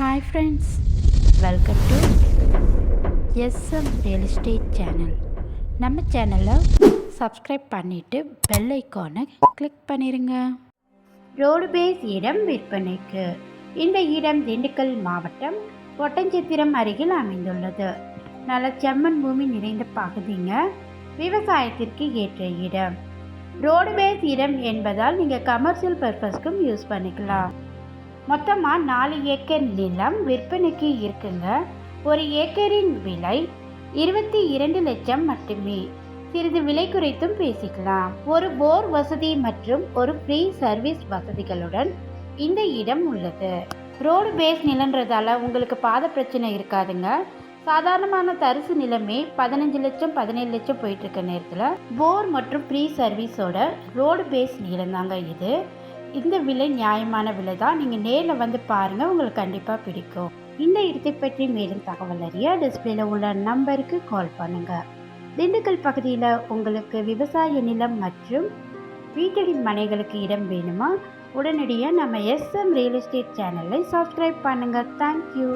Hi friends welcome to SM real estate channel நம்ம சேனலை subscribe பண்ணிவிட்டு பெல் ஐக்கானை கிளிக் பண்ணிடுங்க ரோடு பேஸ் இடம் விற்பனைக்கு. இந்த இடம் திண்டுக்கல் மாவட்டம் ஒட்டஞ்சத்திரம் அருகில் அமைந்துள்ளது. நல்ல செம்மண் பூமி நிறைந்த பகுதிங்க. விவசாயத்திற்கு ஏற்ற இடம். ரோடு பேஸ் இடம் என்பதால் நீங்கள் கமர்ஷியல் பர்பஸ்க்கும் யூஸ் பண்ணிக்கலாம். மொத்தமாக நாலு ஏக்கர் நிலம் விற்பனைக்கு இருக்குங்க. ஒரு ஏக்கரின் விலை இருபத்தி இரண்டு லட்சம் மட்டுமே. சிறிது விலை குறைத்தும் பேசிக்கலாம். ஒரு போர் வசதி மற்றும் ஒரு ஃப்ரீ சர்வீஸ் வசதிகளுடன் இந்த இடம் உள்ளது. ரோடு பேஸ் நிலன்றதால உங்களுக்கு பாத பிரச்சனை இருக்காதுங்க. சாதாரணமான தரிசு நிலமே பதினஞ்சு லட்சம் பதினேழு லட்சம் போயிட்டு இருக்க நேரத்தில் போர் மற்றும் ஃப்ரீ சர்வீஸோட ரோடு பேஸ் நிலம் தாங்க இது. இந்த விலை நியாயமான விலை தான் நீங்கள் நேரில் வந்து பாருங்கள் உங்களுக்கு கண்டிப்பாக பிடிக்கும். இந்த இடத்தை பற்றி மேலும் தகவல் அறிய டிஸ்பிளேல உள்ள நம்பருக்கு கால் பண்ணுங்கள் திண்டுக்கல் பகுதியில் உங்களுக்கு விவசாய நிலம் மற்றும் வீட்டடின் மனைகளுக்கு இடம் வேணுமா? உடனடியாக நம்ம எஸ்எம் ரியல் எஸ்டேட் சேனலை சப்ஸ்கிரைப் பண்ணுங்கள் தேங்க்யூ